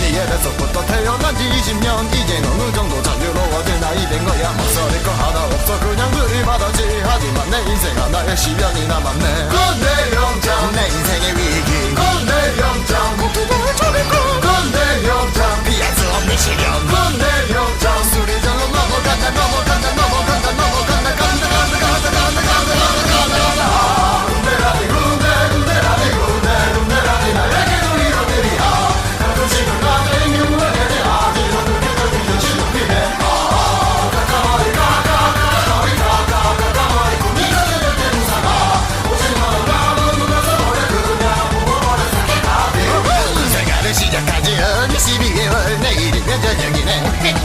EL에서부터 태어난 지 20년. 이젠 어느 정도 자유로워진 나이 된 거야. 목소리 거 하나 없어 그냥 들이받았지. 하지만 내 인생 하나의 시련이 남았네. 건대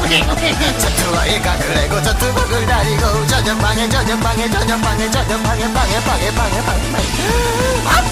저녁이네 저투와의 각을 내고 저투복을 다리고 저녁방에 저녁방에 저녁방에 저녁방에 방에 방에 방에 방에 방에. 씨발